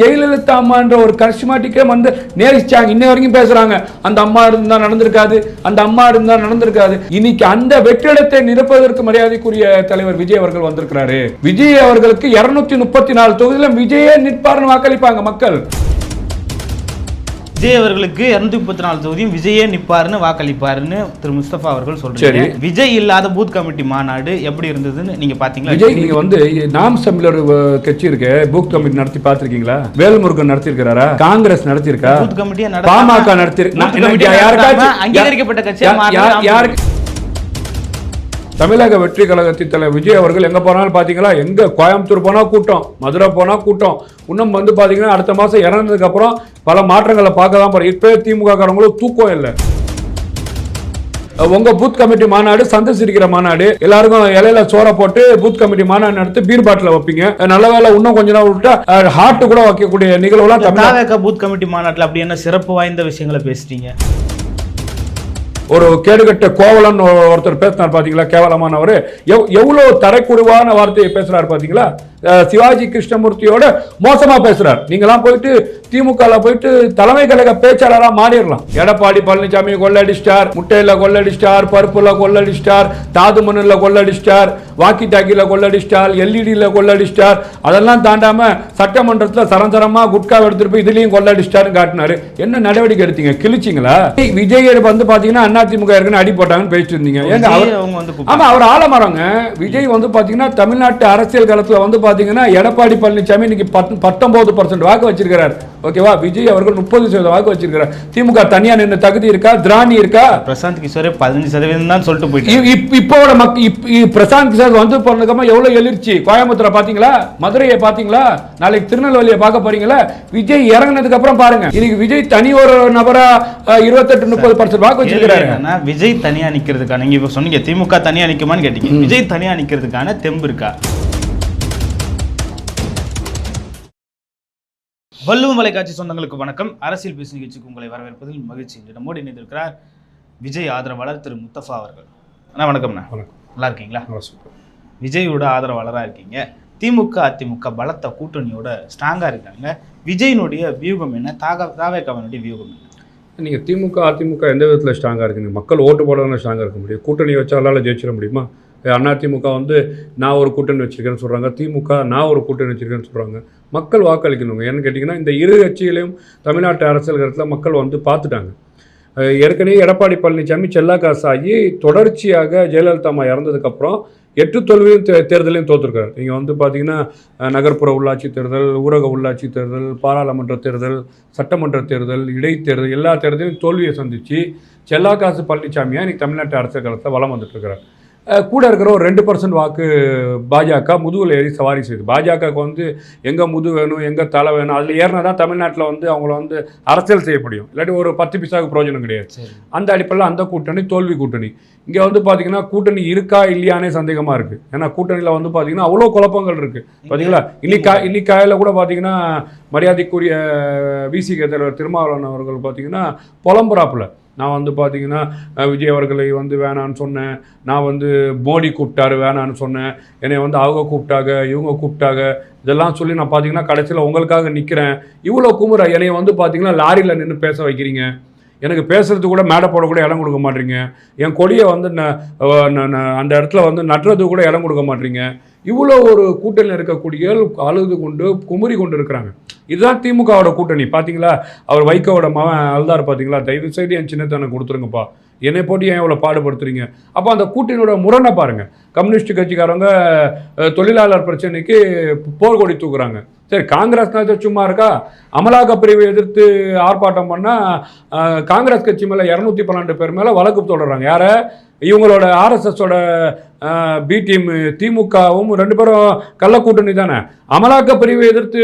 ஜெயலலிதா அம்மான்ற ஒரு கரிஷ்மாட்டிக்கே வந்து நேரிச்சாங்க. இன்ன வரைக்கும் பேசுறாங்க. அந்த அம்மா இருந்தா நடந்திருக்காது. அந்த அம்மா இருந்தா நடந்திருக்காது. இன்னைக்கு அந்த வெற்றிடத்தை நிரப்பதற்கு மரியாதைக்குரிய தலைவர் விஜய் அவர்கள் வந்திருக்கிறாரு. விஜய் அவர்களுக்கு இருநூத்தி முப்பத்தி நாலு தொகுதியில விஜயே நிற்பார்னு வாக்களிப்பாங்க மக்கள். விஜய் அவர்களுக்கு இருநூத்தி முப்பத்தி நாலு தொகுதியும் விஜயே நிப்பாருன்னு வாக்களிப்பாருன்னு திரு முஸ்தபா அவர்கள் சொல்றாரு. விஜய் இல்லாத பூத் கமிட்டி மாநாடு எப்படி இருந்ததுன்னு நீங்க பாத்தீங்களா? விஜய் நீங்க வந்து நாம் தமிழர் கட்சி இருக்கு பூத் கமிட்டி நடத்தி பார்த்திருக்கீங்களா? வேல்முருகன் நடத்திருக்கிறாரா? காங்கிரஸ் நடத்திருக்கா பூத் கமிட்டியா பாமக நடத்தி பூத் கமிட்டியா நடத்தாம அங்கீகரிக்கப்பட்ட கட்சியா மாறினா யாருக்கு தமிழக வெற்றி கழகத்தின் தலைவர் விஜய் அவர்கள் எங்க போனாலும் பாத்தீங்களா? எங்க கோயம்புத்தூர் போனா கூட்டம் மதுரை போனா கூட்டம். இன்னும் வந்து பாத்தீங்கன்னா அடுத்த மாசம் இறந்ததுக்கு அப்புறம் பல மாற்றங்களை பார்க்க தான் போறோம். இப்பவே திமுக காரங்களும் தூக்கம் இல்லை. உங்க பூத் கமிட்டி மாநாடு சந்தை சிரிக்கிற மாநாடு எல்லாருக்கும் இலையில சோற போட்டு பூத் கமிட்டி மாநாடு நடத்தி பீர் பாட்டில வைப்பீங்க. நல்ல வேலை இன்னும் கொஞ்ச நாள் விட்டா ஹார்ட் கூட வைக்கக்கூடிய நிகழ்வுலாம் பூத் கமிட்டி மாநாட்டுல அப்படி என்ன சிறப்பு வாய்ந்த விஷயங்களை பேசிட்டீங்க? ஒரு கேடுகட்ட கோவலன் ஒருத்தர் பேசினார் பாத்தீங்களா? கேவலமானவர். எவ் எவ்வளவு தரைக்குறைவான வார்த்தையை பேசுறாரு பாத்தீங்களா? சிவாஜி கிருஷ்ணமூர்த்தியோட மோசமா பேசுறார். நீங்களாம் போயிட்டு திமுக போயிட்டு தலைமை கழக பேச்சாளரா மாறிடலாம். எடப்பாடி பழனிசாமி கொள்ளடிச்சிட்டார் முட்டையில கொள்ளடிச்சிட்டார் பருப்புல கொள்ளடிச்சிட்டார் தாது மண்ணுல கொள்ளடிச்சிட்டார் வாக்கி டாக்கில கொள்ளடிச்சிட்டார் எல்இடியில் கொள்ளடிச்சிட்டார். அதெல்லாம் தாண்டாம சட்டமன்றத்தில் சரந்தரமா குட்கா எடுத்துட்டு போய் இதுலயும் கொள்ளடிச்சிட்டாருன்னு காட்டினாரு. என்ன நடவடிக்கை எடுத்தீங்க? கிழிச்சிங்களா? விஜய் வந்து பாத்தீங்கன்னா அதிமுக இருக்குன்னு அடி போட்டாங்கன்னு பேசிட்டு இருந்தீங்க. அவர் ஆமா அவர் ஆலமரங்க. விஜய் வந்து பாத்தீங்கன்னா தமிழ்நாட்டு அரசியல் களத்துல வந்து பாத்தீங்கன்னா எடப்பாடி பழனிசாமி இன்னைக்கு பத்- பத்தொன்பது பர்சன்ட் வாக்கு வச்சிருக்கிறார். ஓகேவா? விஜய் அவர்கள் முப்பது சதவீதம் வாக்கு வச்சிருக்கிறார். திமுக தனியா நின்று தகுதி இருக்கா? திராணி இருக்கா? பிரசாந்த் கிஷோரே பதினஞ்சு சதவீதம் தான் சொல்லிட்டு போயிட்டு இப்போட மக் பிரசாந்த் கிஷோர் வந்து போனதுக்கப்புறம் எவ்வளவு எழுச்சி? கோயம்புத்தூரை பாத்தீங்களா மதுரையை பாத்தீங்களா நாளைக்கு திருநெல்வேலியை பார்க்க போறீங்களா? விஜய் இறங்குனதுக்கு அப்புறம் பாருங்க. இன்னைக்கு விஜய் தனி ஒரு நபரா இருபத்தெட்டு முப்பது பர்சன்ட் வாக்கு வச்சிருக்கிறாரு விஜய் தனியா நிக்கிறதுக்கான நீங்க இப்ப சொன்னீங்க திமுக தனியா நிக்குமான்னு கேட்டீங்க. விஜய் தனியா நிக்கிறதுக்கான தெம்பு இருக்கா? வள்ளுவ மலைக்காட்சி சொந்தங்களுக்கு வணக்கம். அரசியல் பேசு நிகழ்ச்சிக்கு உங்களை வரவேற்பதில் மகிழ்ச்சி. இன்று நம்மோடு இணைந்திருக்கிறார் விஜய் ஆதரவாளர் திரு முத்தஃபா அவர்கள். அண்ணா வணக்கம்ண்ணா. வணக்கம். நல்லா இருக்கீங்களா? விஜயோட ஆதரவாளரா இருக்கீங்க. திமுக அதிமுக பலத்த கூட்டணியோட ஸ்ட்ராங்கா இருக்காங்க. விஜயினுடைய வியூகம் என்ன? தாக தாவேக்காவனுடைய வியூகம் என்ன? நீங்க திமுக அதிமுக எந்த விதத்துல ஸ்ட்ராங்கா இருக்குங்க மக்கள் ஓட்டு போடணும் ஸ்ட்ராங்கா இருக்க முடியும். கூட்டணி வச்சாலால ஜெயிச்சிட முடியுமா? அண்ணா திமுக வந்து நான் ஒரு கூட்டணி வச்சுருக்கேன்னு சொல்கிறாங்க திமுக நான் ஒரு கூட்டணி வச்சிருக்கேன்னு சொல்கிறாங்க மக்கள் வாக்களிக்கணுங்க. ஏன்னு கேட்டிங்கன்னா இந்த இரு கட்சியிலையும் தமிழ்நாட்டு அரசியல் களத்தில் மக்கள் வந்து பார்த்துட்டாங்க ஏற்கனவே எடப்பாடி பழனிசாமி செல்லா காசாகி தொடர்ச்சியாக ஜெயலலிதா அம்மா இறந்ததுக்கப்புறம் எட்டு தோல்வியும் தே தேர்தலையும் தோற்றுருக்காரு நீங்கள் வந்து பார்த்தீங்கன்னா நகர்ப்புற உள்ளாட்சி தேர்தல் ஊரக உள்ளாட்சி தேர்தல் பாராளுமன்ற தேர்தல் சட்டமன்ற தேர்தல் இடைத்தேர்தல் எல்லா தேர்தலையும் தோல்வியை சந்தித்து செல்லா காசு பழனிசாமியாக இன்றைக்கி தமிழ்நாட்டு அரசியல் காலத்தில் வளம் வந்துட்டு இருக்கிறார் கூட இருக்கிற ஒரு ரெண்டு பர்சன்ட் வாக்கு பாஜக முதுகில் ஏறி சவாரி செய்யுது பாஜகவுக்கு வந்து எங்கே முது வேணும் எங்கே தலை வேணும் அதில் ஏறினா தான் தமிழ்நாட்டில் வந்து அவங்கள வந்து அரசியல் செய்ய முடியும். இல்லாட்டி ஒரு பத்து பைசாவுக்கு பிரயோஜனம் கிடையாது. அந்த அடிப்படையில் அந்த கூட்டணி தோல்வி கூட்டணி. இங்கே வந்து பார்த்தீங்கன்னா கூட்டணி இருக்கா இல்லையானே சந்தேகமாக இருக்குது ஏன்னா கூட்டணியில் வந்து பார்த்தீங்கன்னா அவ்வளோ குழப்பங்கள் இருக்குது பார்த்தீங்களா இன்னைக்கு கா- இன்னைக்கு காலையில் கூட பார்த்தீங்கன்னா மரியாதைக்குரிய விசிக தலைவர் திருமாவளவன் அவர்கள் பார்த்தீங்கன்னா புலம்புறாப்புல. நான் வந்து பார்த்தீங்கன்னா விஜய் அவர்களை வந்து வேணான்னு சொன்னேன். நான் வந்து மோடி கூப்பிட்டாரு வேணான்னு சொன்னேன். என்னை வந்து அவங்க கூப்பிட்டாங்க இவங்க கூப்பிட்டாங்க. இதெல்லாம் சொல்லி நான் பார்த்தீங்கன்னா கடைசியில் உங்களுக்காக நிற்கிறேன் இவ்வளோ குமுற என்னை வந்து பார்த்தீங்கன்னா லாரியில் நின்று பேச வைக்கிறீங்க. எனக்கு பேசுறது கூட மேடை போட கூட இடம் கொடுக்க மாட்டீங்க. என் கொடியை வந்து அந்த இடத்துல வந்து நட்டுறது கூட இடம் கொடுக்க மாட்டீங்க. இவ்வளோ ஒரு கூட்டணியில் இருக்கக்கூடிய அழுது கொண்டு குமுறி கொண்டு இருக்கிறாங்க. இதுதான் திமுகவோட கூட்டணி. பார்த்தீங்களா அவர் வைகோவோட மகன் அழுதார் பார்த்தீங்களா தயவு செய்து என் சின்னத்தனை கொடுத்துருங்கப்பா. என்னை போட்டு ஏன் இவ்வளோ பாடுபடுத்துறீங்க? அப்போ அந்த கூட்டணியோட முரணை பாருங்க. கம்யூனிஸ்ட் கட்சிக்காரங்க தொழிலாளர் பிரச்சனைக்கு போர் கொடி தூக்குறாங்க. சரி காங்கிரஸ் சும்மா இருக்கா? அமலாக்க பிரிவை எதிர்த்து ஆர்ப்பாட்டம் பண்ணால் காங்கிரஸ் கட்சி மேலே இரநூத்தி பன்னெண்டு பேர் மேலே வழக்கு தொடர்றாங்க. யாரை? இவங்களோட ஆர்எஸ்எஸோட பி டீம் திமுகவும் ரெண்டு பேரும் கள்ள கூட்டணி தானே. அமலாக்க பிரிவை எதிர்த்து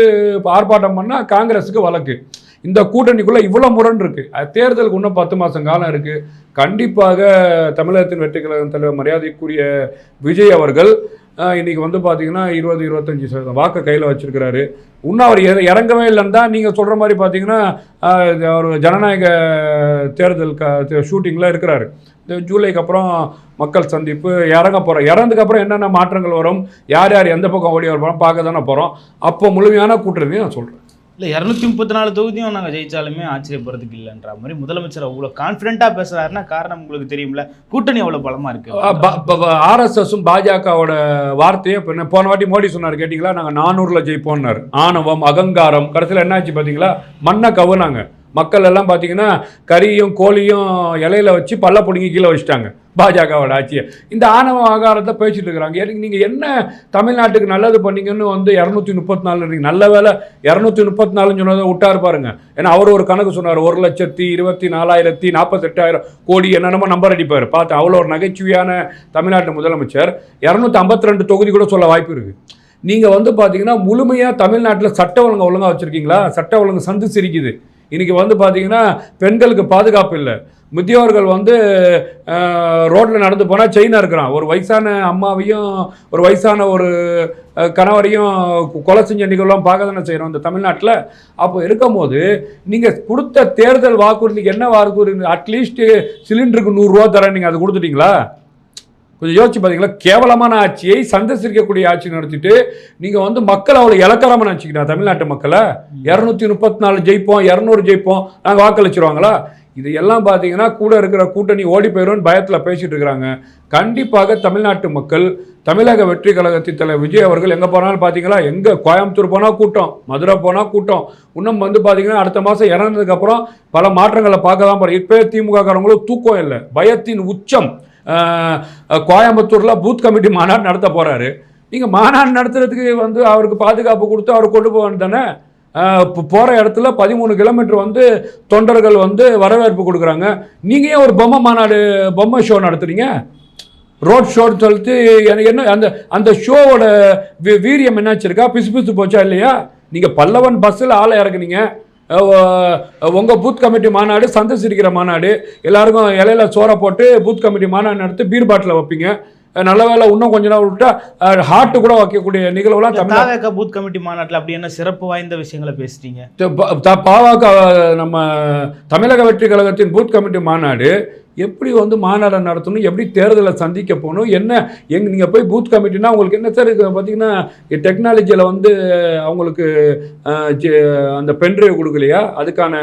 ஆர்ப்பாட்டம் பண்ணால் காங்கிரஸுக்கு வழக்கு. இந்த கூட்டணிக்குள்ளே இவ்வளோ முரண் இருக்குது அது தேர்தலுக்கு இன்னும் பத்து மாதம் காலம் இருக்குது கண்டிப்பாக தமிழகத்தின் வெற்றி கழகம் தலைவர் மரியாதைக்குரிய விஜய் அவர்கள் இன்றைக்கி வந்து பார்த்தீங்கன்னா இருபது இருபத்தஞ்சி சதவீதம். வாக்கை கையில் வச்சுருக்கிறாரு. இன்னும் அவர் இறங்கவே இல்லைன்னு தான் நீங்கள் சொல்கிற மாதிரி பார்த்தீங்கன்னா அவர் ஜனநாயக தேர்தல் க ஷூட்டிங்கில் இருக்கிறாரு. இந்த ஜூலைக்கு அப்புறம் மக்கள் சந்திப்பு இறங்க போகிறோம் இறந்ததுக்கப்புறம் என்னென்ன மாற்றங்கள் வரும் யார் யார் எந்த பக்கம் ஓடி வர பார்க்க தானே போகிறோம் அப்போ முழுமையான கூட்டுறதையும் நான் சொல்கிறேன் இல்லை இரநூத்தி முப்பத்தி நாலு தொகுதியும் நாங்கள் ஜெயித்தாலுமே ஆச்சரியப்படுறதுக்கு இல்லைன்ற மாதிரி முதலமைச்சர் அவ்வளோ கான்ஃபிடென்ட்டாக பேசுகிறாருன்னா காரணம் உங்களுக்கு தெரியும்ல? கூட்டணி அவ்வளோ பலமாக இருக்கு. ஆர்எஸ்எஸும் பாஜகவோட வார்த்தையே போன வாட்டி மோடி சொன்னார் கேட்டிங்களா? நாங்கள் நானூறில் ஜெயிப்போம்னார். ஆணவம் அகங்காரம் கடைசியில் என்னாச்சு பார்த்தீங்களா மண்ணை கவுனாங்க. மக்கள் எல்லாம் பார்த்தீங்கன்னா கறியும் கோழியும் இலையில வச்சு பல்ல பிடுங்கி கீழே வச்சுட்டாங்க. பாஜகவோட ஆட்சியை. இந்த ஆணவ ஆகாரத்தை பேசிட்டு இருக்கிறாங்க. எனக்கு நீங்கள் என்ன தமிழ்நாட்டுக்கு நல்லது பண்ணீங்கன்னு வந்து இரநூத்தி முப்பத்தி நாலு நீங்கள் நல்ல வேலை இரநூத்தி முப்பத்தி நாலுன்னு சொன்னதை விட்டாரு பாருங்க. ஏன்னா அவர் ஒரு கணக்கு சொன்னார். ஒரு லட்சத்தி இருபத்தி நாலாயிரத்தி நாற்பத்தெட்டாயிரம் கோடி என்னென்னமோ நம்பர் அடிப்பார். பார்த்து அவ்வளோ ஒரு நகைச்சுவையான தமிழ்நாட்டு முதலமைச்சர். இரநூத்தி ஐம்பத்தி ரெண்டு தொகுதி கூட சொல்ல வாய்ப்பு இருக்கு. நீங்கள் வந்து பார்த்தீங்கன்னா முழுமையாக தமிழ்நாட்டில் சட்ட ஒழுங்கு ஒழுங்காக வச்சுருக்கீங்களா? சட்ட ஒழுங்கு சந்து சிரிக்குது இன்றைக்கி வந்து பார்த்தீங்கன்னா பெண்களுக்கு பாதுகாப்பு இல்லை. முதியோர்கள் வந்து ரோட்டில் நடந்து போனால் செயினாக இருக்கிறான். ஒரு வயசான அம்மாவையும் ஒரு வயசான ஒரு கணவரையும் கொலை செஞ்ச நிகழ்வுலாம் பார்க்க தானே செய்கிறோம் இந்த தமிழ்நாட்டில். அப்போ இருக்கும்போது நீங்கள் கொடுத்த தேர்தல் வாக்குறுதிக்கு என்ன வாக்குறுதி? அட்லீஸ்ட்டு சிலிண்டருக்கு நூறுரூவா தரேன் நீங்கள் அது கொடுத்துட்டீங்களா? கொஞ்சம் யோசிச்சு பார்த்தீங்களா கேவலமான ஆட்சியை சந்தர்சிக்கக்கூடிய ஆட்சி நடத்திட்டு நீங்கள் வந்து மக்கள் அவ்வளோ இலக்கரமாக நினச்சிக்கிறா தமிழ்நாட்டு மக்களை? இரநூத்தி முப்பத்தி நாலு ஜெயிப்போம் இரநூறு ஜெயிப்போம் நாங்கள் வாக்களிச்சிருவாங்களா? இது எல்லாம் பார்த்தீங்கன்னா கூட இருக்கிற கூட்டணி ஓடி போயிடும்னு பயத்தில் பேசிட்டு இருக்கிறாங்க கண்டிப்பாக தமிழ்நாட்டு மக்கள் தமிழக வெற்றி கழகத்தின் தலைவர் விஜய் அவர்கள் எங்கே போனாலும் பார்த்தீங்களா எங்கே கோயம்புத்தூர் போனால் கூட்டம் மதுரை போனால் கூட்டம் இன்னும் வந்து பார்த்தீங்கன்னா அடுத்த மாதம் இறந்ததுக்கப்புறம் பல மாற்றங்களை பார்க்க தான் போகிறோம் இப்போ திமுக காரங்களும் தூக்கம் இல்லை பயத்தின் உச்சம். கோயம்புத்தூரில் பூத் கமிட்டி மாநாடு நடத்த போகிறாரு நீங்கள் மாநாடு நடத்துறதுக்கு வந்து அவருக்கு பாதுகாப்பு கொடுத்து அவர் கொண்டு போக தானே? போகிற இடத்துல பதிமூணு கிலோமீட்டர் வந்து தொண்டர்கள் வந்து வரவேற்பு கொடுக்குறாங்க. நீங்கள் ஏன் ஒரு பொம்மை மாநாடு பொம்மை ஷோ நடத்துறீங்க? ரோட் ஷோன்னு சொல்லிட்டு எனக்கு என்ன அந்த அந்த ஷோவோட வீரியம் என்னாச்சிருக்கா பிசு பிசு போச்சா இல்லையா? நீங்கள் பல்லவன் பஸ்ஸில் ஆளை இறக்குனீங்க. உங்கள் பூத் கமிட்டி மாநாடு சந்தசிரிக்கிற மாநாடு எல்லாருக்கும் இலையில சோறை போட்டு பூத் கமிட்டி மாநாடு நடத்தி பீர் பாட்டில் வைப்பீங்க. நல்ல வேளை இன்னும் கொஞ்ச நாள் விட்டா ஹார்ட் கூட வைக்கக்கூடிய நிகழ்வுலாம் தமிழ் தாவேக பூத் கமிட்டி மாநாட்டுல அப்படி என்ன சிறப்பு வாய்ந்த விஷயங்களை பேசிட்டீங்க? பாவாக நம்ம தமிழக வெற்றி கழகத்தின் பூத் கமிட்டி மாநாடு எப்படி வந்து மாநாடை நடத்தணும் எப்படி தேர்தலை சந்திக்க போகணும் என்ன எங் நீங்கள் போய் பூத் கமிட்டினா உங்களுக்கு என்ன சார் இது பார்த்தீங்கன்னா டெக்னாலஜியில் வந்து அவங்களுக்கு ஜெ- அந்த பென்ட்ரைவ் கொடுக்கலையா? அதுக்கான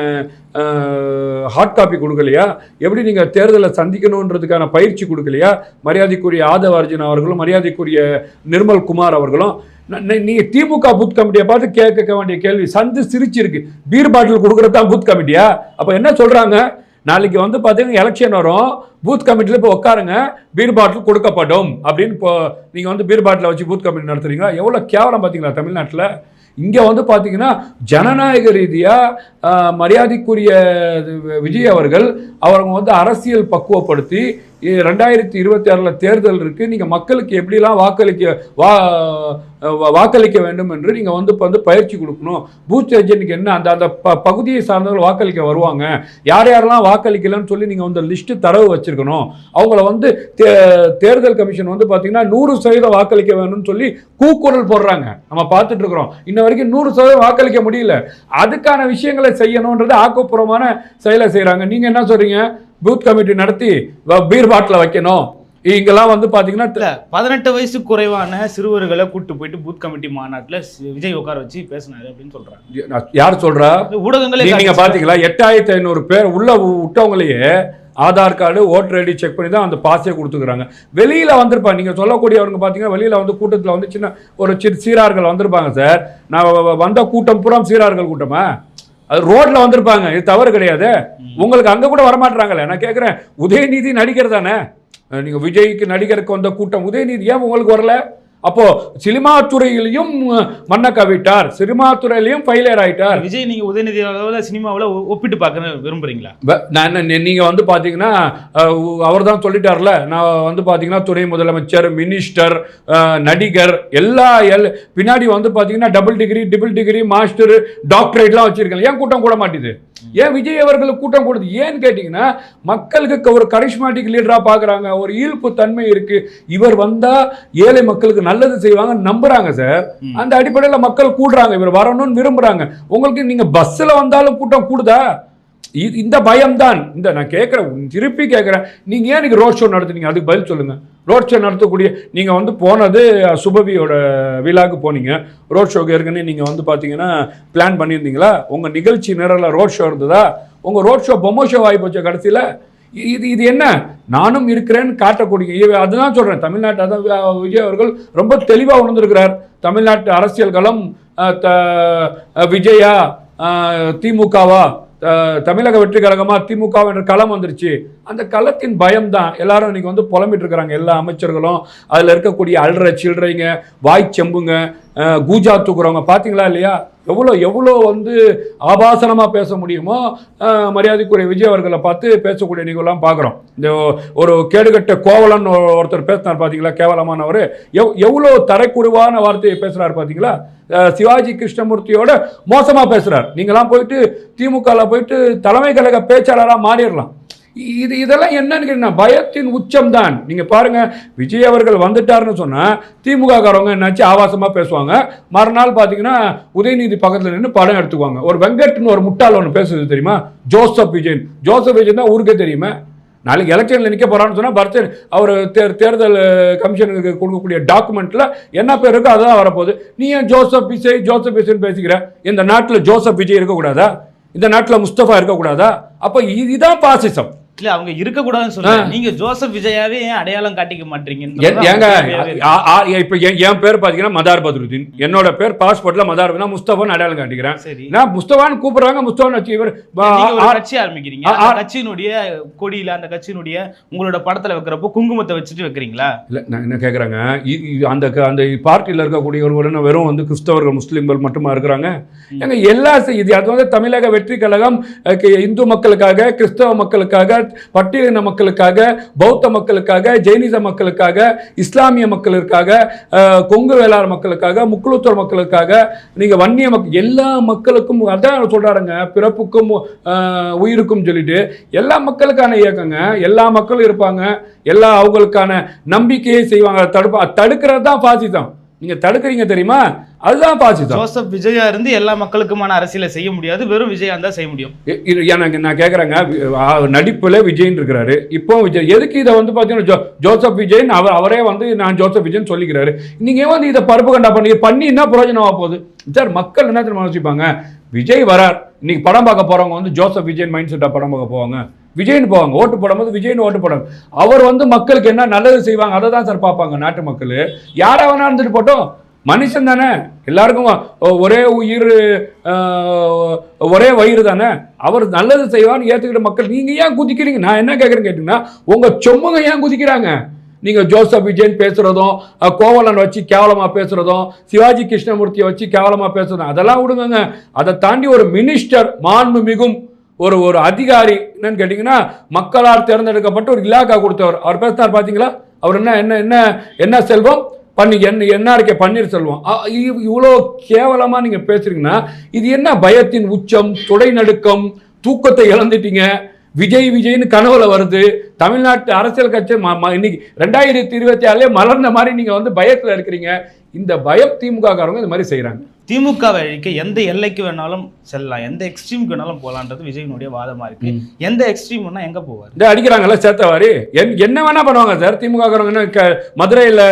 ஹார்ட் காப்பி கொடுக்கலையா? எப்படி நீங்கள் தேர்தலை சந்திக்கணுன்றதுக்கான பயிற்சி கொடுக்கலையா? மரியாதைக்குரிய ஆதவ அர்ஜுன் அவர்களும் மரியாதைக்குரிய நிர்மல் குமார் அவர்களும் நீங்கள் திமுக பூத் கமிட்டியை பார்த்து கேட்க வேண்டிய கேள்வி சந்து சிரிச்சிருக்கு. பீர் பாட்டில் கொடுக்குறது தான் பூத் கமிட்டியா அப்போ என்ன சொல்கிறாங்க நாளைக்கு வந்து பார்த்தீங்கன்னா எலெக்ஷன் வரும். பூத் கமிட்டியில் போய் உட்காருங்க. பீர் பாட்டில் கொடுக்கப்படும். அப்படின்னு இப்போ நீங்கள் வந்து பீர் பாட்டில் வச்சு பூத் கமிட்டி நடத்துறீங்களா? எவ்வளோ கேவலம் பார்த்தீங்களா தமிழ்நாட்டில்? இங்கே வந்து பார்த்தீங்கன்னா ஜனநாயக ரீதியாக மரியாதைக்குரிய விஜய் அவர்கள் அவங்க வந்து அரசியல் பக்குவப்படுத்தி ரெண்டாயிரத்தி இருபத்தி ஆறில் தேர்தல் இருக்குது நீங்கள் மக்களுக்கு எப்படிலாம் வாக்களிக்க வா வா- வாக்களிக்க வேண்டும் என்று நீங்கள் வந்து இப்போ வந்து பயிற்சி கொடுக்கணும். பூத் ஏஜென்ட்டுக்கு என்ன அந்த அந்த ப பகுதியை சார்ந்தவர்கள் வாக்களிக்க வருவாங்க. யார் யாரெல்லாம் வாக்களிக்கலன்னு சொல்லி நீங்கள் வந்து லிஸ்ட்டு தரவு வச்சுருக்கணும். அவங்கள வந்து தே தேர்தல் கமிஷன் வந்து பார்த்தீங்கன்னா நூறு சதவீதம் வாக்களிக்க வேணும்னு சொல்லி கூக்குரல் போடுறாங்க. நம்ம பார்த்துட்டு இருக்கிறோம். இன்ன வரைக்கும் நூறு சதவீதம் வாக்களிக்க முடியல. அதுக்கான விஷயங்களை செய்யணுன்றது ஆக்கப்பூர்வமான செயலை செய்கிறாங்க நீங்கள் என்ன சொல்கிறீங்க பூத் கமிட்டி நடத்தி பீர் பாட்டில் வைக்கணும். இங்கெல்லாம் வந்து பார்த்தீங்கன்னா இல்ல பதினெட்டு வயசு குறைவான சிறுவர்களை கூட்டு போயிட்டு பூத் கமிட்டி மாநாட்டுல விஜய் உட்கார வச்சு பேசினாரு அப்படின்னு சொல்றாங்க யார் சொல்கிறா இது ஊடகங்களே நீங்க. பாத்தீங்களா? எட்டாயிரத்தி ஐநூறு பேர் உள்ள விட்டவங்களையே Aadhaar card voter ID check பண்ணி தான் அந்த பாஸே கொடுத்துக்கிறாங்க. வெளியில வந்திருப்பாங்க நீங்க சொல்லக்கூடியவங்க பாத்தீங்கன்னா வெளியில வந்து கூட்டத்துல வந்து சின்ன ஒரு சிறு சீரார்கள் வந்திருப்பாங்க சார். நான் வந்த கூட்டம் பூரா சீரார்கள் கூட்டமா? அது ரோட்ல வந்திருப்பாங்க இது தவறு கிடையாது. உங்களுக்கு அங்க கூட வரமாட்டாங்களே நான் கேட்குறேன் உதயநிதி நடிகர் தானே? அஹ் நீங்க விஜய்க்கு நடிகருக்கு வந்த கூட்டம் உதயநிதி ஏன் உங்களுக்கு வரல? அப்போ சினிமா துறையிலையும் மண்ணை கவிட்டார். சினிமா துறையிலையும் ஃபெயிலியர் ஆயிட்டார். விஜய் நீங்க உதயநிதி அளவுல சினிமாவுல ஒப்பிட்டு பார்க்க விரும்புறீங்களா? நான் நீங்க வந்து பாத்தீங்கன்னா அவர் தான் சொல்லிட்டார்ல. நான் வந்து பாத்தீங்கன்னா துணை முதலமைச்சர் மினிஸ்டர் நடிகர் எல்லா எல் பின்னாடி வந்து பாத்தீங்கன்னா double degree triple degree master டாக்டரேட்லாம் வச்சிருக்கேன். ஏன் கூட்டம் கூட மாட்டேது? ஏன் விஜய் அவர்களுக்கு கூட்டம் கூடுது? ஏன்னு கேட்டிங்கன்னா மக்களுக்கு ஒரு கரிஷ்மாட்டிக் லீடரா பார்க்குறாங்க ஒரு ஈர்ப்பு தன்மை இருக்கு. இவர் வந்தா ஏழை மக்களுக்கு நல்லது செய்வாங்க நம்புறாங்க சார். அந்த அடிப்படையில் மக்கள் கூடுறாங்க இவர் வரணும்னு விரும்புறாங்க. உங்களுக்கு நீங்க பஸ்ல வந்தாலும் கூட்டம் கூடுதா? இந்த பயம்தான். இந்த நான் கேட்குறேன் திருப்பி கேட்குறேன் நீங்க ஏன் இன்னைக்கு ரோட் ஷோ நடத்துனீங்க? அதுக்கு பதில் சொல்லுங்க. ரோட் ஷோ நடத்தக்கூடிய நீங்கள் வந்து போனது சுபவியோட விழாக்கு போனீங்க. ரோட் ஷோக்கு ஏற்கனவே நீங்கள் வந்து பார்த்தீங்கன்னா பிளான் பண்ணியிருந்தீங்களா? உங்கள் நிகழ்ச்சி நேரில் ரோட் ஷோ இருந்ததா? உங்கள் ரோட் ஷோ பொம்மை ஷோ ஆகி போச்சு கடைசியில் இது இது என்ன? நானும் இருக்கிறேன்னு காட்டக்கூடிய அதுதான் சொல்கிறேன் தமிழ்நாட்டு அதான் விஜய் அவர்கள் ரொம்ப தெளிவாக உணர்ந்திருக்கிறார். தமிழ்நாட்டு அரசியல் களம் த- விஜயா திமுகவா தமிழக வெற்றி கழகமாக திமுக என்ற களம் வந்துருச்சு. அந்த களத்தின் பயம் தான் எல்லாரும் இன்னைக்கு வந்து புலம்பிட்டு இருக்கிறாங்க. எல்லா அமைச்சர்களும். அதில் இருக்கக்கூடிய அல்ற சில்லறைங்க வாய் செம்புங்க கூஜா தூக்குறவங்க பார்த்தீங்களா இல்லையா? எவ்வளோ எவ்வளோ வந்து ஆபாசனமாக பேச முடியுமோ மரியாதைக்குரிய விஜய் அவர்களை பார்த்து பேசக்கூடிய நிகழ்லாம் பார்க்குறோம். இந்த ஒரு கேடுகட்ட கோவலன் ஒருத்தர் பேசினார் பார்த்தீங்களா கேவலமானவர். எவ் எவ்வளோ தரைக்குறைவான வார்த்தையை பேசுகிறார் பார்த்தீங்களா சிவாஜி கிருஷ்ணமூர்த்தியோட மோசமாக பேசுகிறார் நீங்களாம் போயிட்டு திமுகவில் போயிட்டு தலைமை கழக பேச்சாளராக மாறிடலாம். இது இதெல்லாம் என்னன்னு கேட்டீங்கன்னா பயத்தின் உச்சம் தான் நீங்கள் பாருங்கள் விஜய் அவர்கள் வந்துட்டாருன்னு சொன்னால் திமுக காரவங்க என்னாச்சு ஆவாசமாக பேசுவாங்க. மறுநாள் பார்த்தீங்கன்னா உதயநிதி பக்கத்தில் நின்று படம் எடுத்துக்குவாங்க. ஒரு வெங்கட்னு ஒரு முட்டாள் ஒன்று பேசுறது தெரியுமா? ஜோசப் விஜயன். ஜோசப் விஜயன் தான் ஊருக்கே தெரியுமா? நாளைக்கு எலெக்ஷனில் நிற்க போகிறான்னு சொன்னால் பர்த் அவர் தேர் தேர்தல் கமிஷனுக்கு கொடுக்கக்கூடிய டாக்குமெண்ட்டில் என்ன பேர் இருக்கோ அதுதான் வரப்போகுது. நீ ஏன் ஜோசப் விஜய் ஜோசப் விஜய்னு பேசிக்கிற? இந்த நாட்டில் ஜோசப் விஜய் இருக்கக்கூடாதா? இந்த நாட்டில் முஸ்தபா இருக்கக்கூடாதா? அப்போ இதுதான் பாசிசம். இல்ல அவங்க இருக்க கூடாதுன்னு சொல்லுங்க நீங்க ஜோசப் விஜயாவே ஏன் அடையாளம் காட்டிக்க மாட்டீங்கன்னு ஏன்- ஏங்க இப்ப என் பேர் பாத்தீங்கன்னா மதார் பத்ருதீன். என்னோட பேர் பாஸ்போர்ட்ல மதார் முஸ்தபான்னு அடையாளம் காட்டிக்கிறேன். நான் முஸ்தபான்னு கூப்பிடுறாங்க முஸ்தபான்னு வச்சு இவர் கட்சி ஆரம்பிக்கிறீங்க? கட்சியினுடைய கொடியில அந்த கட்சியினுடைய உங்களோட படத்துல வைக்கிறப்போ குங்குமத்தை வச்சுட்டு வைக்கிறீங்களா? இல்ல நான் என்ன கேக்குறாங்க அந்த அந்த பார்ட்டியில் இருக்கக்கூடியவர்கள் வெறும் வந்து கிறிஸ்தவர்கள் முஸ்லிம்கள் மட்டுமா இருக்கிறாங்க? எங்க எல்லா இது அது வந்து தமிழக வெற்றி கழகம் இந்து மக்களுக்காக கிறிஸ்தவ மக்களுக்காக பட்டியலின மக்களுக்காக பௌத்த மக்களுக்காக ஜெயினிச மக்களுக்காக இஸ்லாமிய மக்களுக்காக கொங்கு வேளாண் மக்களுக்காக முக்குளத்தூர் மக்களுக்காக நீங்க வன்னிய மக்கள் எல்லா மக்களுக்கும் அதான் சொல்றாருங்க பிறப்புக்கும் உயிருக்கும் சொல்லிட்டு எல்லா மக்களுக்கான இயக்கங்க எல்லா மக்களும் இருப்பாங்க எல்லா அவங்களுக்கான நம்பிக்கையை செய்வாங்க தடுப்பா தடுக்கிறது தான் பாசிசம் நீங்க தடுக்கிறீங்க தெரியுமா? அதுதான் பாசிசம் ஜோசப் விஜயா இருந்து எல்லா மக்களுக்குமான அரசியலை செய்ய முடியாது. வெறும் விஜயா இருந்தா செய்ய முடியும். எனக்கு நான் கேட்குறேங்க நடிப்பில் விஜய்ன்னு இருக்கிறாரு. இப்போ விஜய் எதுக்கு இதை வந்து பார்த்தீங்கன்னா ஜோ ஜோசப் விஜய்ன்னு அவர் அவரே வந்து நான் ஜோசப் விஜய்ன்னு சொல்லிக்கிறாரு. நீங்கள் வந்து இதை பருப்பு கண்டா பண்ணி பண்ணி என்ன பிரயோஜனமாக போகுது? சார் மக்கள் என்ன தெரியுமா யோசிப்பாங்க? விஜய் வரார். இன்னைக்கு படம் பார்க்க போறவங்க வந்து ஜோசப் விஜய் மைண்ட் செட்டாக படம் பார்க்க போவாங்க. விஜய்னு போவாங்க ஓட்டு போடும்போது விஜய்னு ஓட்டு போடுவாங்க. அவர் வந்து மக்களுக்கு என்ன நல்லது செய்வாங்க அதை தான் சார் பார்ப்பாங்க நாட்டு மக்கள். யாரா வேணா இருந்துட்டு போட்டோம். மனுஷன் தானே. எல்லாருக்கும் ஒரே உயிர் ஒரே வயிறு தானே. அவர் நல்லது செய்வான்னு ஏற்றுக்கிட்ட மக்கள் நீங்கள் ஏன் குதிக்கிறீங்க? நான் என்ன கேட்குறேன்னு கேட்டிங்கன்னா உங்கள் சொம்முங்க ஏன் குதிக்கிறாங்க? நீங்கள் ஜோசப் விஜயன் பேசுகிறதும் கோவலன் வச்சு கேவலமாக பேசுகிறதும் சிவாஜி கிருஷ்ணமூர்த்தியை வச்சு கேவலமாக பேசுகிறதும் அதெல்லாம் விடுங்க அதை தாண்டி ஒரு மினிஸ்டர் மாண்பு மிகும் ஒரு ஒரு அதிகாரி என்னன்னு கேட்டிங்கன்னா மக்களால் தேர்ந்தெடுக்கப்பட்ட ஒரு இலாக்கா கொடுத்தவர். அவர் பேசினார் பார்த்தீங்களா அவர் என்ன என்ன என்ன என்ன செல்வம்? பண்ணி என்ன என்ன இருக்கே பன்னீர் செல்வம். இவ்- இவ்வளோ கேவலமாக நீங்கள் பேசுறீங்கன்னா இது என்ன பயத்தின் உச்சம் துடை நடுக்கம் தூக்கத்தை இழந்துட்டீங்க விஜய் விஜய்னு கனவுல வருது தமிழ்நாட்டு அரசியல் கட்சி இன்னைக்கு ரெண்டாயிரத்தி இருபத்தி ஆறுலேயே மலர்ந்த மாதிரி நீங்கள் வந்து பயத்தில் இருக்கிறீங்க. இந்த பயம் திமுக காரங்க இந்த மாதிரி செய்கிறாங்க திமுக அழிக்க எந்த எல்லைக்கு வேணாலும் செல்லலாம். எந்த எக்ஸ்ட்ரீமுக்கு வேணாலும் போலான்றது விஜயனுடைய வாதமா இருக்கு. எந்த எக்ஸ்ட்ரீம்னா எங்க போவார்? இந்த அடிக்கிறாங்கல்ல சேத்தவாரி. என் என்ன வேணா பண்ணுவாங்க சார்? திமுக காரங்க மதுரையில்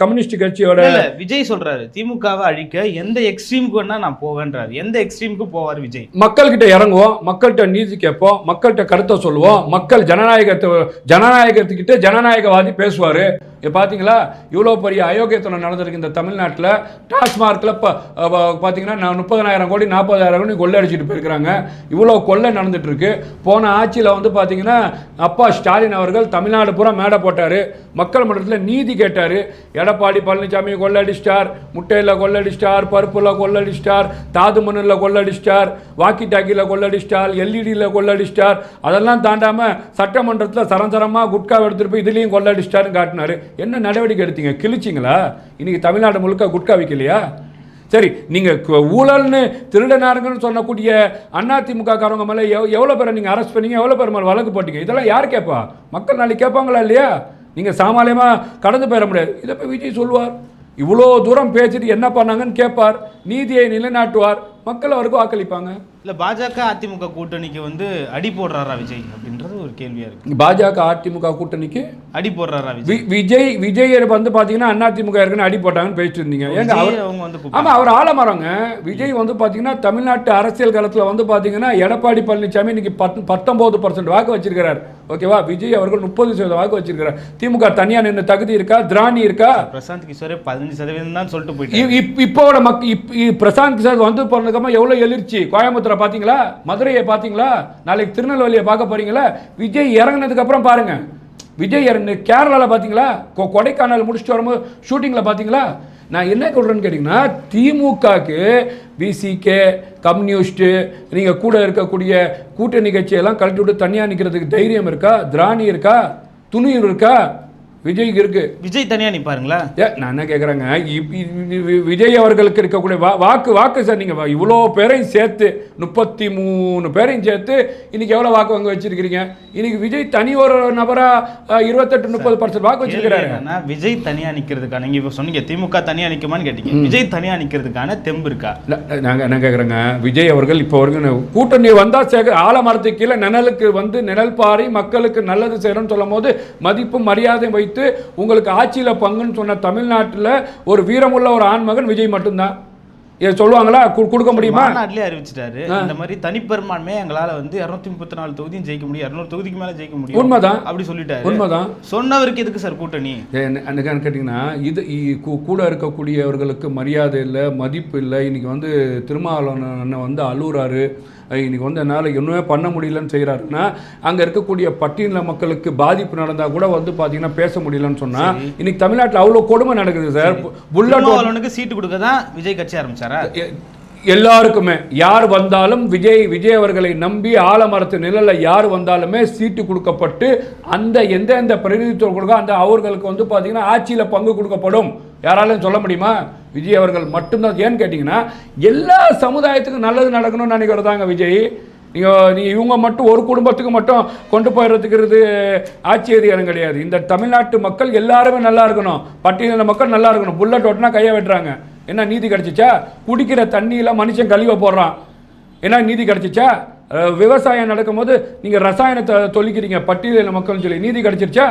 கம்யூனிஸ்ட் கட்சியோட இல்ல விஜய் சொல்றாரு. திமுகவை அழிக்க எந்த எக்ஸ்ட்ரீமுக்கு வேணா நான் போவேன்றாரு. எந்த எக்ஸ்ட்ரீமுக்கு போவார் விஜய்? மக்கள்கிட்ட இறங்குவோம். மக்கள்கிட்ட நீதி கேட்போம். மக்கள்கிட்ட கருத்தை சொல்லுவோம். மக்கள் ஜனநாயகத்தை ஜனநாயகத்துக்கிட்ட ஜனநாயகவாதி பேசுவார். இப்போ பார்த்தீங்களா இவ்வளோ பெரிய அயோக்கியத்தனம் நடந்திருக்கு இந்த தமிழ்நாட்டில். டாஸ்மார்க்கில் இப்போ பார்த்தீங்கன்னா நான் முப்பதனாயிரம் கோடி நாற்பதாயிரம் கோடி கொள்ளை அடிச்சுட்டு போயிருக்கிறாங்க. இவ்வளோ கொள்ளை நடந்துட்டுருக்கு. போன ஆட்சியில் வந்து பார்த்தீங்கன்னா அப்பா ஸ்டாலின் அவர்கள் தமிழ்நாடு பூரா மேடை போட்டார். மக்கள் மன்றத்தில் நீதி கேட்டார். எடப்பாடி பழனிசாமி கொள்ளடிச்சிட்டார். முட்டையில் கொள்ளடிச்சிட்டார். பருப்பில் கொள்ளடிச்சிட்டார். தாது மண்ணில் கொள்ளடிச்சிட்டார். வாக்கி டாக்கியில் கொள்ளடிச்சிட்டார். எல்இடியில் கொள்ளடிச்சிட்டார். அதெல்லாம் தாண்டாமல் சட்டமன்றத்தில் சரஞ்சரமாக குட்கா எடுத்துகிட்டு போய் இதுலேயும் கொள்ளடிச்சிட்டாருன்னு காட்டினாரு. என்ன நடவடிக்கை எடுத்தீங்க? கிழிச்சிங்களா? இன்றைக்கி தமிழ்நாடு முழுக்க குட்கா விற்கலையா சரி நீங்கள் ஊழல்னு திருடனாருங்கன்னு சொன்னக்கூடிய அதிமுக காரவங்க மேலே எவ் எவ்வளோ பேரை நீங்கள் அரெஸ்ட் பண்ணீங்க? எவ்வளோ பேர் மேலே வழக்கு போட்டீங்க? இதெல்லாம் யார் கேட்பா? மக்கள் நாளைக்கு கேட்பாங்களா இல்லையா? நீங்கள் சாமானியமாக கடந்து போயிட முடியாது. இதை போய் விஜய் சொல்லுவார். இவ்வளோ தூரம் பேசிட்டு என்ன பண்ணாங்கன்னு கேட்பார். நீதியை நிலைநாட்டுவார். மக்கள் அவருக்கு வாக்களிப்பாங்க. இல்ல பாஜக அதிமுக கூட்டணிக்கு வந்து அடி போடுறாரா விஜய் அப்படின்றது ஒரு ஒரு கேள்வியா இருக்கு பாஜக அதிமுக கூட்டணிக்கு அடி போடுறாரா விஜய் விஜய் விஜய் வந்து பாத்தீங்கன்னா அதிமுக இருக்குன்னு அடி போட்டாங்கன்னு பேசிட்டு இருந்தீங்க ஏங்க அவர் அவங்க வந்து ஆமா அவர் ஆலமரங்க விஜய் வந்து பாத்தீங்கன்னா தமிழ்நாட்டு அரசியல் களத்துல வந்து பாத்தீங்கன்னா எடப்பாடி பழனிசாமி இன்னைக்கு பத்து பத்தொன்பது பர்சன்ட் வாக்கு வச்சிருக்கிறார் ஓகேவா விஜய் அவர்கள் முப்பது சதவீத வாக்கு வச்சிருக்கிறார் திமுக தனியா நின்று தகுதி இருக்கா திராணி இருக்கா பிரசாந்த் கிஷோரே பதினஞ்சு சதவீதம் தான் சொல்லிட்டு இப்- இப்போட மக் இப் பிரசாந்த் கிஷோர் வந்து போனதுக்கப்புறம் எவ்வளோ எழுச்சி கோயம்புத்தூரை பார்த்தீங்களா மதுரையை பார்த்தீங்களா நாளைக்கு திருநெல்வேலியை பார்க்க போறீங்களா? விஜய் இறங்கினதுக்கப்புறம் பாருங்கள் பாருங்க. விஜய் இறங்கு கேரளாவில் பார்த்தீங்களா கொ- கொடைக்கானல் முடிச்சுட்டு வரும்போது ஷூட்டிங்கில் பார்த்தீங்களா நான் என்ன சொல்கிறேன்னு கேட்டிங்கன்னா திமுகக்கு பிசிகே கம்யூனிஸ்ட்டு நீங்கள் கூட இருக்கக்கூடிய கூட்டணி கட்சியெல்லாம் கழட்டி விட்டு தனியாக நிற்கிறதுக்கு தைரியம் இருக்கா? திராணி இருக்கா? துணிவு இருக்கா? விஜய்க்கு இருக்குது விஜய் தனியா நிப்பாருங்களா? ஏ நான் என்ன கேட்குறேங்க விஜய் அவர்களுக்கு இருக்கக்கூடிய வா வாக்கு வாக்கு சார் நீங்கள் இவ்வளோ பேரையும் சேர்த்து முப்பத்தி மூணு பேரையும் சேர்த்து இன்னைக்கு எவ்வளோ வாக்கு வாங்க வச்சிருக்கிறீங்க? இன்னைக்கு விஜய் தனி ஒரு நபராக இருபத்தெட்டு முப்பது பர்சன்ட் வாக்கு வச்சிருக்கிறாரு. விஜய் தனியா நிக்கிறதுக்கான நீங்க இப்ப சொன்னீங்க திமுக தனியா நிக்குமான்னு கேட்டீங்க. விஜய் தனியா நிக்கிறதுக்கான தெம்பு இருக்கா? நாங்கள் என்ன கேட்குறேங்க விஜய் அவர்கள் இப்போ வரைக்கும் கூட்டணி வந்தால் சேக ஆலமரத்துக்கு கீழே நிழலுக்கு வந்து நிழல் பாரி மக்களுக்கு நல்லது செய்கிறோன்னு சொல்லும் போது மதிப்பும் மரியாதையும் வைத்து உங்களுக்கு ஆட்சியில் பங்குன்னு சொன்ன தமிழ்நாட்டில் ஒரு வீரமுள்ள ஒரு ஆண்மகன் விஜய் மட்டும்தான். இதை சொல்லுவாங்களா? கொடுக்க முடியுமா? மாநாட்டிலே அறிவிச்சிட்டாரு. இந்த மாதிரி தனிப்பெரும்பான்மை எங்களால வந்து இருநூத்தி முப்பத்தி நாலு தொகுதியும் ஜெயிக்க முடியும். இருநூறு தொகுதிக்கு மேல ஜெயிக்க முடியும். உண்மைதான். அப்படி சொல்லிட்டாரு. உண்மைதான். சொன்னவருக்கு எதுக்கு சார் கூட்டணி? என்னக்கான்னு கேட்டிங்கன்னா இது கூட இருக்கக்கூடியவர்களுக்கு மரியாதை இல்லை மதிப்பு இல்லை. இன்னைக்கு வந்து திருமாவளவன் வந்து அழுகுறாரு அஹ் இன்னைக்கு வந்து என்னால் ஒன்றுமே பண்ண முடியலன்னு செய்கிறாருன்னா அங்கே இருக்கக்கூடிய பட்டியல மக்களுக்கு பாதிப்பு நடந்தால் கூட வந்து பார்த்தீங்கன்னா பேச முடியலன்னு சொன்னால் இன்னைக்கு தமிழ்நாட்டில் அவ்வளோ கொடுமை நடக்குது சார். புல்லட் சீட்டு கொடுக்க தான் விஜய் கட்சி ஆரம்பிச்சாரா? எல்லாருக்குமே. யார் வந்தாலும் விஜய் விஜய் அவர்களை நம்பி ஆலமரத்து நிழல்ல யார் வந்தாலுமே சீட்டு கொடுக்கப்பட்டு அந்த எந்தெந்த பிரதிநிதித்துவம் கொடுக்க அந்த அவர்களுக்கு வந்து பார்த்தீங்கன்னா ஆட்சியில் பங்கு கொடுக்கப்படும். யாராலும் சொல்ல முடியுமா? விஜய் அவர்கள் மட்டும்தான். ஏன்னு கேட்டிங்கன்னா எல்லா சமுதாயத்துக்கும் நல்லது நடக்கணும்னு நினைக்கிறதாங்க விஜய். நீங்கள் நீ இவங்க மட்டும் ஒரு குடும்பத்துக்கு மட்டும் கொண்டு போயிடுறதுக்கிறது ஆட்சி அதிகாரம் கிடையாது. இந்த தமிழ்நாட்டு மக்கள் எல்லாருமே நல்லா இருக்கணும். பட்டியலின மக்கள் நல்லா இருக்கணும். புல்லட் ஓட்டினா கையை வெட்டுறாங்க. என்ன நீதி கிடச்சிச்சா? குடிக்கிற தண்ணியில் மனுஷன் கழிவை போடுறான். என்ன நீதி கிடைச்சிச்சா? விவசாயம் நடக்கும்போது நீங்கள் ரசாயனத்தை தொழிக்கிறீங்க பட்டியலின மக்கள்னு சொல்லி. நீதி கிடச்சிருச்சா?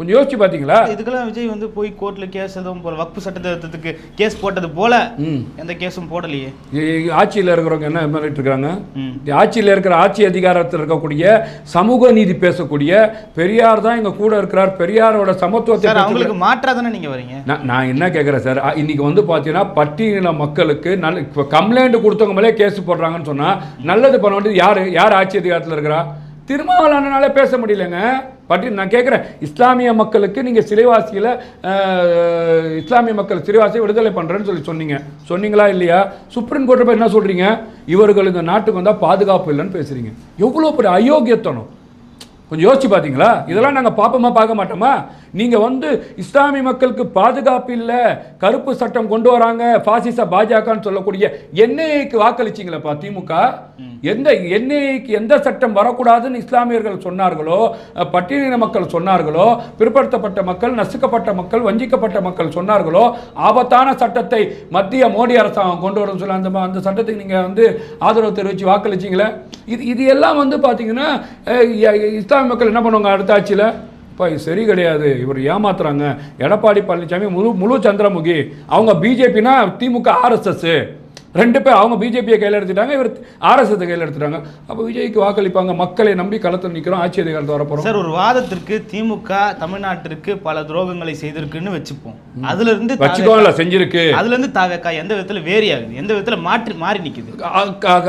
கொஞ்சம் யோசிச்சு பார்த்தீங்களா இதுக்கெல்லாம் விஜய் வந்து போய் கோர்ட்ல கேஸ் எதுவும் போல வக்பு சட்ட திருத்தத்துக்கு கேஸ் போட்டது போல ம். எந்த கேஸும் போடலையே. ஆட்சியில் இருக்கிறவங்க என்ன பண்ணிட்டு இருக்காங்க. ஆட்சியில் இருக்கிற ஆட்சி அதிகாரத்தில் இருக்கக்கூடிய சமூக நீதி பேசக்கூடிய பெரியார் தான் எங்க கூட இருக்கிறார். பெரியாரோட சமத்துவத்தை அவங்களுக்கு மாற்றா தானே நீங்க வரீங்க? நான் நான் என்ன கேட்குறேன் சார்? இன்னைக்கு வந்து பார்த்தீங்கன்னா பட்டியலின மக்களுக்கு நல்ல இப்போ கம்ப்ளைண்ட் கொடுத்தவங்க மேலே கேஸ் போடுறாங்கன்னு சொன்னால் நல்லது பண்ண வேண்டியது யார் யார் ஆட்சி அதிகாரத்தில் இருக்கிறா? திருமாவளவனால பேச முடியலங்க. பற்றி நான் கேட்குறேன் இஸ்லாமிய மக்களுக்கு நீங்கள் சிறைவாசியில் இஸ்லாமிய மக்கள் சிறைவாசியை விடுதலை பண்ணுறேன்னு சொல்லி சொன்னீங்க. சொன்னீங்களா இல்லையா? சுப்ரீம் கோர்ட்டில் போய் என்ன சொல்கிறீங்க இவர்கள் இந்த நாட்டுக்கு வந்தால் பாதுகாப்பு இல்லைன்னு பேசுகிறீங்க எவ்வளோ பெரிய அயோக்கியத்தனம். கொஞ்சம் யோசிச்சு பார்த்தீங்களா இதெல்லாம் நாங்கள் பார்ப்போமா பார்க்க மாட்டோமா? நீங்கள் வந்து இஸ்லாமிய மக்களுக்கு பாதுகாப்பு இல்லை கருப்பு சட்டம் கொண்டு வராங்க பாசிச பாஜகன்னு சொல்லக்கூடிய என்ஐஏக்கு வாக்களிச்சிங்களப்பா திமுக? எந்த என்ஐஏக்கு எந்த சட்டம் வரக்கூடாதுன்னு இஸ்லாமியர்கள் சொன்னார்களோ பட்டியலின மக்கள் சொன்னார்களோ பிற்படுத்தப்பட்ட மக்கள் நசுக்கப்பட்ட மக்கள் வஞ்சிக்கப்பட்ட மக்கள் சொன்னார்களோ ஆபத்தான சட்டத்தை மத்திய மோடி அரசாங்கம் கொண்டு வரும் சொல்ல அந்த அந்த சட்டத்துக்கு நீங்கள் வந்து ஆதரவு தெரிவித்து வாக்களிச்சிங்களே? இது இது எல்லாம் வந்து பார்த்தீங்கன்னா இஸ்லாமிய மக்கள் என்ன பண்ணுவாங்க அடுத்த ஆட்சியில்? இப்போ இது சரி கிடையாது. இவர் ஏமாத்துறாங்க. எடப்பாடி பழனிசாமி முழு முழு சந்திரமுகி. அவங்க பிஜேபினா திமுக ஆர்எஸ்எஸ். ரெண்டு பேர் அவங்க பிஜேபியை கையில் எடுத்துட்டாங்க இவர் ஆர்எஸ்எஸ் கையில் எடுத்துட்டாங்க. அப்போ விஜய்க்கு வாக்களிப்பாங்க. மக்களை நம்பி களத்தில் நிற்கிறோம் ஆட்சி அதிகாரத்தை வரப்போகிறோம் சார் ஒரு வாதத்திற்கு திமுக தமிழ்நாட்டிற்கு பல துரோகங்களை செய்திருக்குன்னு வச்சுப்போம். அதுல இருந்து தாவே- வச்சுக்கோங்கள செஞ்சிருக்கு. அதுல இருந்து தாவேக்கா எந்த விதத்துல வேரி ஆகுது எந்த விதத்துல மாற்றி மாறி நிக்குது? க- க-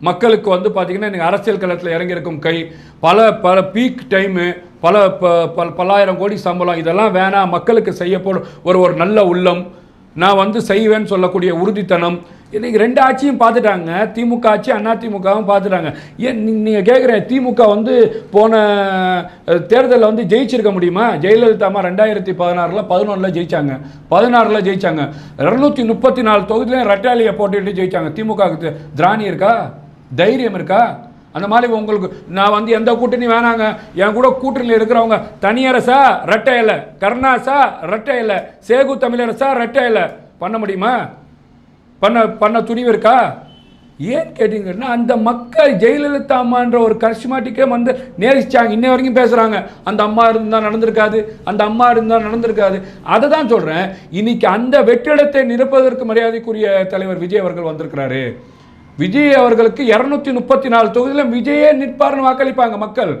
மக்களுக்கு வந்து பார்த்தீங்கன்னா இன்றைக்கி அரசியல் களத்தில் இறங்கியிருக்கும் கை பல பல பீக் டைமு பல ப- பல பல்லாயிரம் கோடி சம்பளம் இதெல்லாம் வேணாம் மக்களுக்கு செய்யப்படும். ஒரு ஒரு நல்ல உள்ளம் நான் வந்து செய்வேன்னு சொல்லக்கூடிய உறுதித்தனம். இன்றைக்கி ரெண்டு ஆட்சியும் பார்த்துட்டாங்க. திமுக ஆட்சி அண்ணா திமுகவும் பார்த்துட்டாங்க. ஏன் நீங்கள் கேட்குற திமுக வந்து போன தேர்தலில் வந்து ஜெயிச்சிருக்க முடியுமா? ஜெயலலிதா அம்மா ரெண்டாயிரத்தி பதினாறில் பதினொன்றில் ஜெயிச்சாங்க. பதினாறில் ஜெயிச்சாங்க. இரநூத்தி முப்பத்தி நாலு தொகுதியிலையும் ரெட்டாலியை போட்டுக்கிட்டு ஜெயித்தாங்க திமுகவுக்கு திராணி இருக்கா? தைரியம் இருக்கா? அந்த மாதிரி உங்களுக்கு நான் வந்து எந்த கூட்டணி வேணாங்க. என் கூட கூட்டணியில் இருக்கிறவங்க தனியரசா ரெட்டை இல்லை கருணாசா ரெட்டை இல்லை சேகு தமிழரசா ரெட்டை இல்லை பண்ண முடியுமா? பண்ண பண்ண துணிவு இருக்கா? ஏன் கேட்டீங்கன்னா அந்த மக்கள் ஜெயலலிதா அம்மான்ற ஒரு கரிஸ்மாட்டிக்கே வந்து நேரிச்சாங்க. இன்ன வரைக்கும் பேசுகிறாங்க அந்த அம்மா இருந்தால் நடந்திருக்காது. அந்த அம்மா இருந்தால் நடந்திருக்காது. அதை தான் சொல்கிறேன் இன்னைக்கு அந்த வெற்றிடத்தை நிரப்பதற்கு மரியாதைக்குரிய தலைவர் விஜய் அவர்கள் வந்திருக்கிறாரு. விஜய் அவர்களுக்கு இரநூத்தி முப்பத்தி நாலு தொகுதியில் விஜயே நிற்பார்னு வாக்களிப்பாங்க மக்கள்.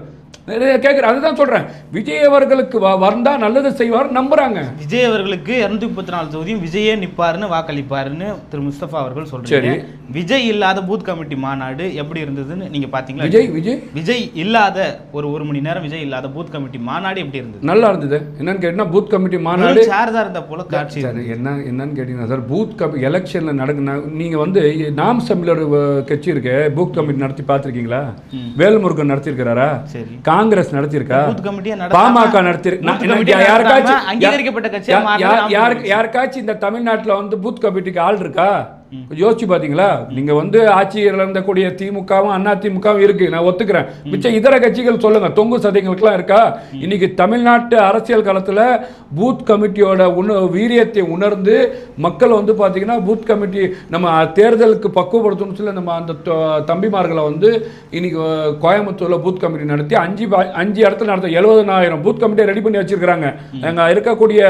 நிறைய கேட்குறேன் அதுதான் சொல்கிறேன் விஜய் அவர்களுக்கு வந்தால் நல்லது செய்வார் நம்புகிறாங்க விஜய் அவர்களுக்கு இருநூத்தி முப்பத்தி நாலு தொகுதியும் விஜயே நிப்பாருன்னு வாக்களிப்பாருன்னு திரு முஸ்தபா அவர்கள் சொல்றீங்க. சரி. விஜய் இல்லாத பூத் கமிட்டி மாநாடு எப்படி இருந்ததுன்னு நீங்க பாத்தீங்களா? விஜய் விஜய்? விஜய் இல்லாத ஒரு ஒரு மணி நேரம் விஜய் இல்லாத பூத் கமிட்டி மாநாடு எப்படி இருந்தது? நல்லா இருந்தது. என்னன்னு கேட்டிங்கன்னா பூத் கமிட்டி மாநாடு சாரதா இருந்த போல காட்சி என்ன என்னன்னு கேட்டிங்கன்னா சார் பூத் கமி எலெக்ஷனில் நடக்குனா நீங்கள் வந்து நாம் தமிழர் கட்சி இருக்கு பூத் கமிட்டி நடத்தி பார்த்துருக்கீங்களா வேல்முருகன் நடத்தியிருக்கிறாரா சரி. காங்கிரஸ் கமிட்டியா பாமக நடத்தி பூத் கமிட்டியா நடத்தாம அங்கீகரிக்கப்பட்ட கட்சியா யா- மாறினது யா- நாம் யாருக்கு யாருக்காச்சும் இந்த தமிழ்நாட்டுல வந்து பூத் கமிட்டிக்கு ஆள் இருக்கா? யோசிச்சு பாத்தீங்களா? நீங்க வந்து ஆட்சியில் இருந்தக்கூடிய திமுகவும் அண்ணா திமுகவும் இருக்கு. நான் ஒத்துக்கிறேன். மிச்சம் இதர கட்சிகள் சொல்லுங்க. தொங்கு சதைகளுக்கெல்லாம் இருக்கா? இன்னைக்கு தமிழ்நாட்டு அரசியல் காலத்துல பூத் கமிட்டியோட உண வீரியத்தை உணர்ந்து மக்கள் வந்து பாத்தீங்கன்னா பூத் கமிட்டி நம்ம தேர்தலுக்கு பக்குவப்படுத்தணும்னு சொல்லி நம்ம அந்த தம்பிமார்களை வந்து இன்னைக்கு கோயம்புத்தூர்ல பூத் கமிட்டி நடத்தி அஞ்சு அஞ்சு இடத்துல நடத்த எழுபதனாயிரம் பூத் கமிட்டியை ரெடி பண்ணி வச்சிருக்காங்க அங்க இருக்கக்கூடிய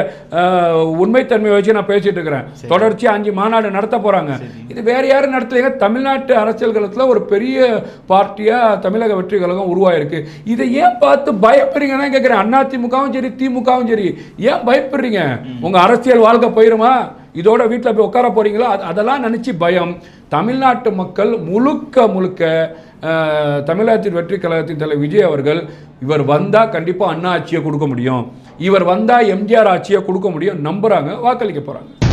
உண்மைத்தன்மையை வச்சு நான் பேசிட்டு இருக்கிறேன். தொடர்ச்சி அஞ்சு மாநாடு நடத்த போறாங்க. இது வேற யாரும் நடத்தலைங்க. தமிழ்நாட்டு அரசியல் களத்துல ஒரு பெரிய பார்ட்டியா தமிழக வெற்றி கழகம் உருவாயிருக்கு. இதை ஏன் பார்த்து பயப்படுறீங்கன்னா கேட்குறேன் அதிமுகவும் சரி திமுகவும் சரி. ஏன் பயப்படுறீங்க? உங்க அரசியல் வாழ்க்கை போயிருமா? இதோட வீட்டில் போய் உட்கார போறீங்களா? அது- அதெல்லாம் நினைச்சு பயம். தமிழ்நாட்டு மக்கள் முழுக்க முழுக்க தமிழகத்தின் வெற்றி கழகத்தின் தலைவர் விஜய் அவர்கள் இவர் வந்தா கண்டிப்பா அண்ணா ஆட்சியை கொடுக்க முடியும். இவர் வந்தா எம்ஜிஆர் ஆட்சியை கொடுக்க முடியும். நம்புறாங்க வாக்களிக்க போறாங்க.